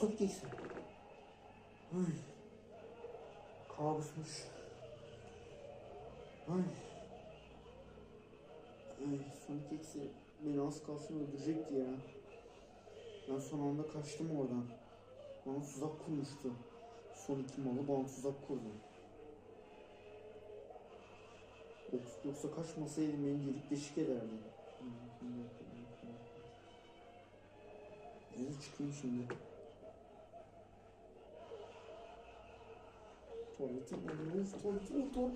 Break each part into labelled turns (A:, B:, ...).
A: Sonic X. Ay. Kabusmuş. Ay. Ay Sonic X'i beni az kalsın öldürecekti ya. Ben son anda kaçtım oradan. Bana tuzak kurmuştu. Sonic malı bana tuzak kurdu. Yoksa, yoksa kaçmasaydım beni delik deşik ederdi. Neyse çıkayım şimdi. Politik 多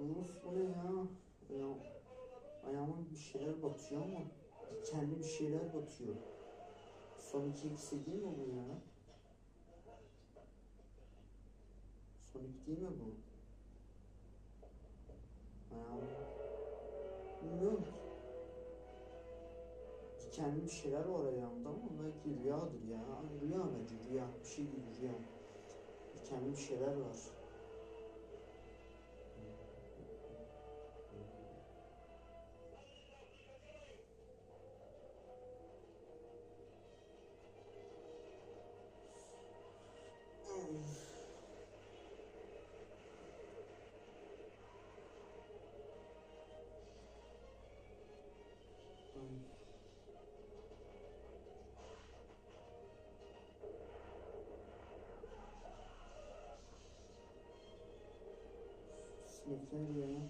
A: Yunus bu ne ya? Ayağım, ayağıma bir şeyler batıyor ama kendi bir şeyler batıyor. Son iki ikisi değil mi bu ya? Sonic değil mi bu? Ayağım. Bilmiyorum. Kendi bir şeyler var ayağımda ama belki rüyadır ya. Rüya bence rüya. Bir şey değil rüya. Kendi bir şeyler var. Sinekler ya.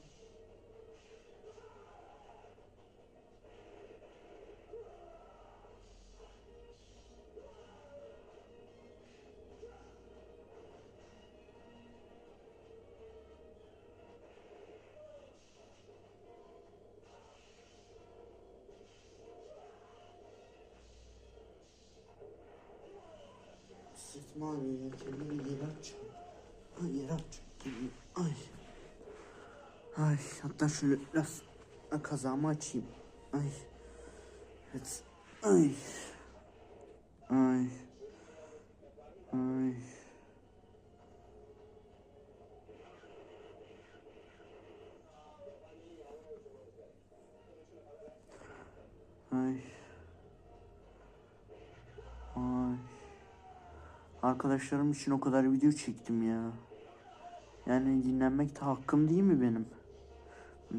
A: Sırtım ağrıyor ya. Kendimi yere atacağım. Ay yere atacağım. kendimi. Ay. Ay hatta şöyle biraz kazağımı açayım. Ay. Evet. Ay. Ay. Ay. Ay. Ay. Arkadaşlarım için o kadar video çektim ya. Yani dinlenmek de hakkım değil mi benim? Ay.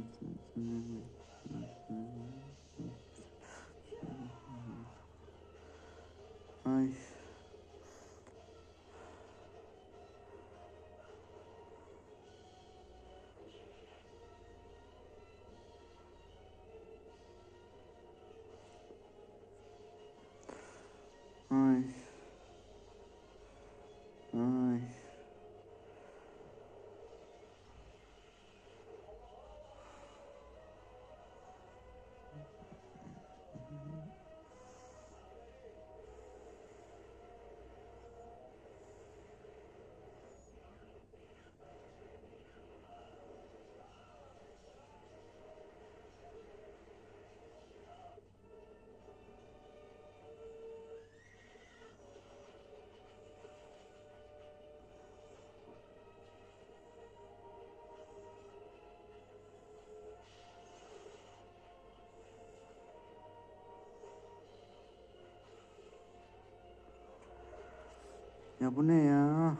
A: Ya bu ne ya?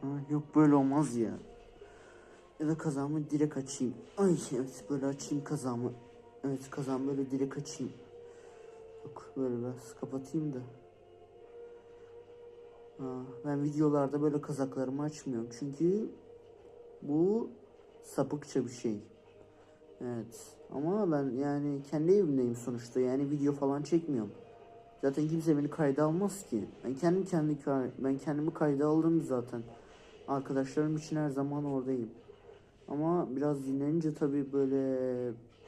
A: Ha, yok böyle olmaz ya. Ya da kazağımı direkt açayım. Ay evet böyle açayım kazağımı. Evet kazağımı böyle direkt açayım. Yok böyle biraz kapatayım da. Ha, ben videolarda böyle kazaklarımı açmıyorum. Çünkü bu sapıkça bir şey. Evet. Ama ben yani kendi evimdeyim sonuçta. Yani video falan çekmiyorum. Zaten kimse beni kayda almaz ki. Ben kendi kay- ben kendimi kayda aldım zaten. Arkadaşlarım için her zaman oradayım. Ama biraz dinlenince tabii böyle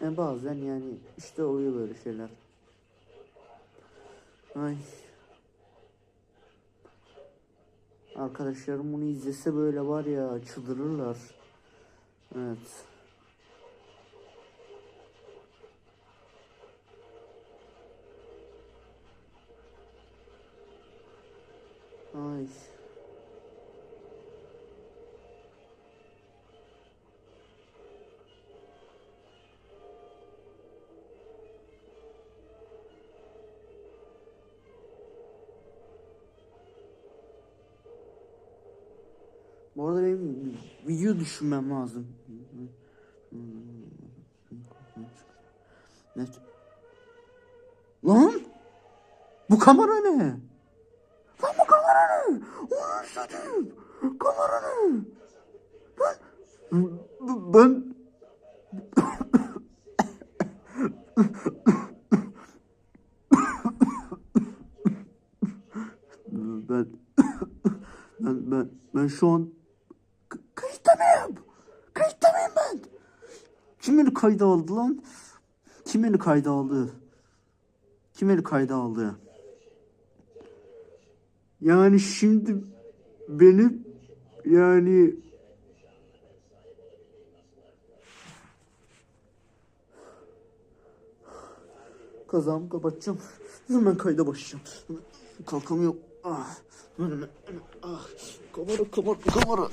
A: e, bazen yani işte oluyor böyle şeyler. Ay. Arkadaşlarım bunu izlese böyle var ya çıldırırlar. Evet. Ay. Bu arada benim video düşünmem lazım. Lan! Bu kamera ne? Ne? Onu satayım. Kamera ne? Lan b- ben ben ben ben ben şu an kayıtta mıyım? Kayıtta mıyım ben? Kim beni kayda aldı lan? Kim beni kayda aldı? Kim beni kayda aldı? Yani şimdi benim yani kazağımı kapatacağım. Hemen kayda başlayacağım. Kalkamıyorum. Ah. Ah. Kamera, kamera, kamera.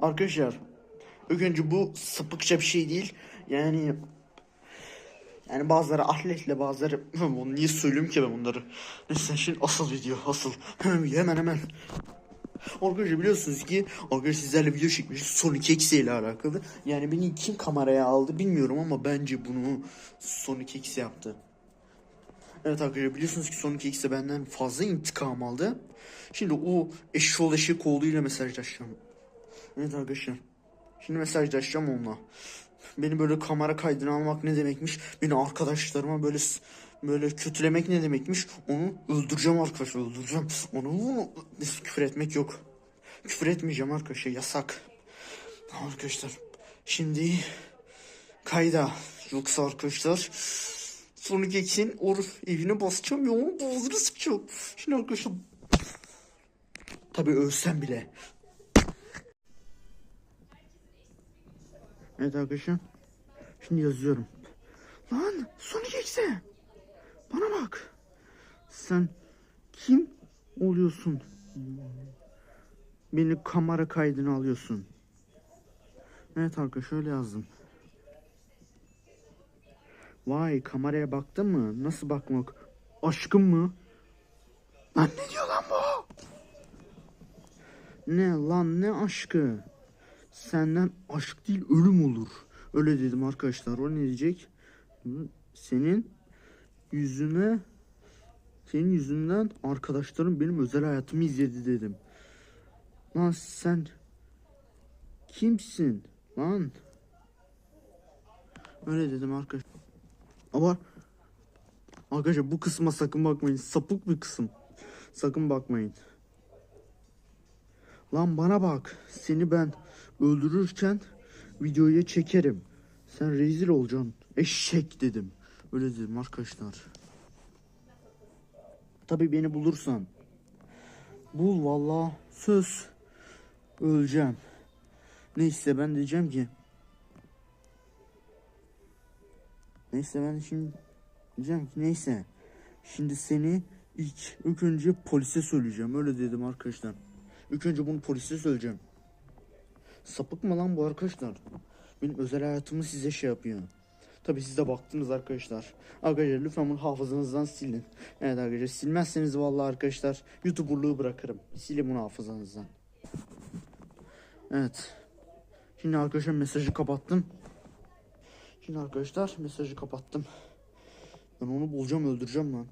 A: Arkadaşlar, önce bu sapıkça bir şey değil. Yani yani bazıları atletle bazıları bunu niye söylüyorum ki ben bunları. Neyse şimdi asıl video asıl. hemen hemen. Arkadaşlar biliyorsunuz ki arkadaşlar sizlerle video çekmişiz Sonic X ile alakalı. Yani beni kim kameraya aldı bilmiyorum ama bence bunu Sonic X yaptı. Evet arkadaşlar biliyorsunuz ki Sonic X de benden fazla intikam aldı. Şimdi o eşşoğlu eşek oğluyla mesajlaşacağım. Evet arkadaşlar. Şimdi mesajlaşacağım onunla. Beni böyle kamera kaydına almak ne demekmiş? Beni arkadaşlarıma böyle böyle kötülemek ne demekmiş? Onu öldüreceğim arkadaşlar öldüreceğim. Onu, onu küfür etmek yok. Küfür etmeyeceğim arkadaşlar yasak. Arkadaşlar şimdi kayda yoksa arkadaşlar Sonic X'in or evine basacağım ya onu boğazını sıkacağım. Şimdi arkadaşlar tabi ölsem bile Evet arkadaşlar. Şimdi yazıyorum. Lan Sonic X'e. Bana bak. Sen kim oluyorsun? Beni kamera kaydına alıyorsun. Evet arkadaşlar şöyle yazdım. Vay kameraya baktın mı? Nasıl bakmak? Aşkım mı? Lan ne diyor lan bu? Ne lan ne aşkı? Senden aşk değil ölüm olur. Öyle dedim arkadaşlar. O ne diyecek? Senin yüzüne senin yüzünden arkadaşlarım benim özel hayatımı izledi dedim. Lan sen kimsin lan? Öyle dedim arkadaşlar. Ama arkadaşlar bu kısma sakın bakmayın. Sapık bir kısım. Sakın bakmayın. Lan bana bak. Seni ben öldürürken videoya çekerim. Sen rezil olacaksın. Eşek dedim. Öyle dedim arkadaşlar. Tabi beni bulursan. Bul valla. Söz. Öleceğim. Neyse ben diyeceğim ki. Neyse ben şimdi diyeceğim ki neyse. Şimdi seni ilk, ilk önce polise söyleyeceğim. Öyle dedim arkadaşlar. İlk önce bunu polise söyleyeceğim. Sapık mı lan bu arkadaşlar? Benim özel hayatımı size şey yapıyor. Tabi siz de baktınız arkadaşlar. Arkadaşlar lütfen bunu hafızanızdan silin. Evet arkadaşlar silmezseniz vallahi arkadaşlar YouTuber'lığı bırakırım. Silin bunu hafızanızdan. Evet. Şimdi arkadaşlar mesajı kapattım. Şimdi arkadaşlar mesajı kapattım. Ben onu bulacağım öldüreceğim lan.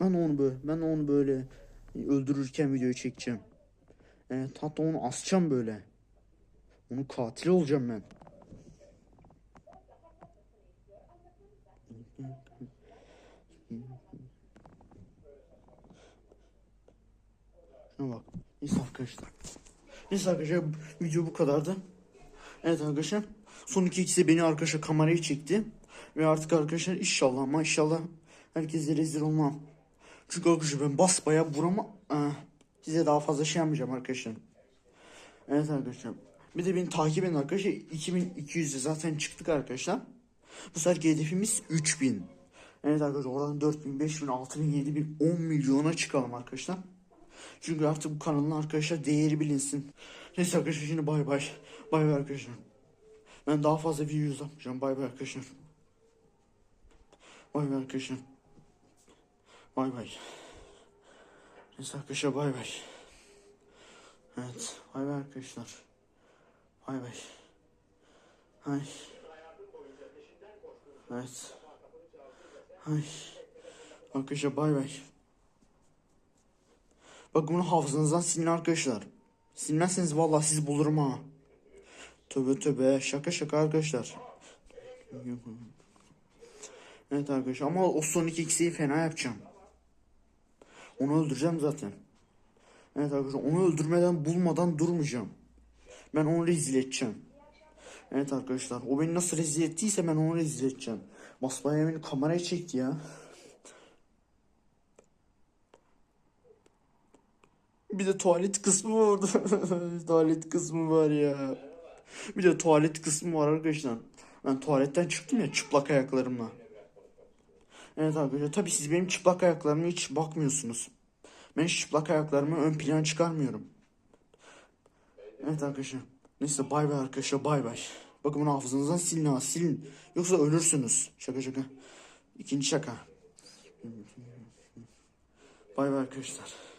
A: Ben onu böyle ben onu böyle öldürürken videoyu çekeceğim. Evet hatta onu asacağım böyle. Onun katili olacağım ben. Şuna bak. Neyse arkadaşlar. Neyse arkadaşlar video bu kadardı. Evet arkadaşlar. Son iki ikisi beni arkadaşlar kamerayı çekti. Ve artık arkadaşlar inşallah ama inşallah herkese rezil olmam. Çünkü arkadaşlar ben basbaya vurama... Aa, size daha fazla şey yapmayacağım arkadaşlar. Evet arkadaşlar. Bir de beni takip edin arkadaşlar. 2200'e zaten çıktık arkadaşlar. Bu sefer hedefimiz 3000. Evet arkadaşlar oradan 4000, 5000, 6000, 7000, 10 milyona çıkalım arkadaşlar. Çünkü artık bu kanalın arkadaşlar değeri bilinsin. Neyse arkadaşlar şimdi bay bay. Bay bay arkadaşlar. Ben daha fazla video uzatmayacağım. Bay bay arkadaşlar. Bay bay arkadaşlar. Bay bay. Neyse arkadaşlar bay bay. Evet. Bay bay arkadaşlar. Bay bay. Ay. Evet. Ay. Arkadaşlar bay bay. Bak bunu hafızanızdan silin arkadaşlar. Silmezseniz vallahi sizi bulurum ha. Tövbe tövbe şaka şaka arkadaşlar. Evet arkadaşlar ama o son iki ikisiyi fena yapacağım. Onu öldüreceğim zaten. Evet arkadaşlar onu öldürmeden bulmadan durmayacağım. Ben onu rezil edeceğim. Evet arkadaşlar o beni nasıl rezil ettiyse ben onu rezil edeceğim. Basbaya beni kameraya çekti ya. Bir de tuvalet kısmı var orada. tuvalet kısmı var ya. Bir de tuvalet kısmı var arkadaşlar. Ben tuvaletten çıktım ya çıplak ayaklarımla. Evet arkadaşlar tabii siz benim çıplak ayaklarıma hiç bakmıyorsunuz. Ben çıplak ayaklarımı ön plana çıkarmıyorum. Evet arkadaşlar. Neyse bay bay arkadaşlar bay bay. Bakın bunu hafızanızdan silin ha silin. Yoksa ölürsünüz. Şaka şaka. İkinci şaka. Bay bay arkadaşlar.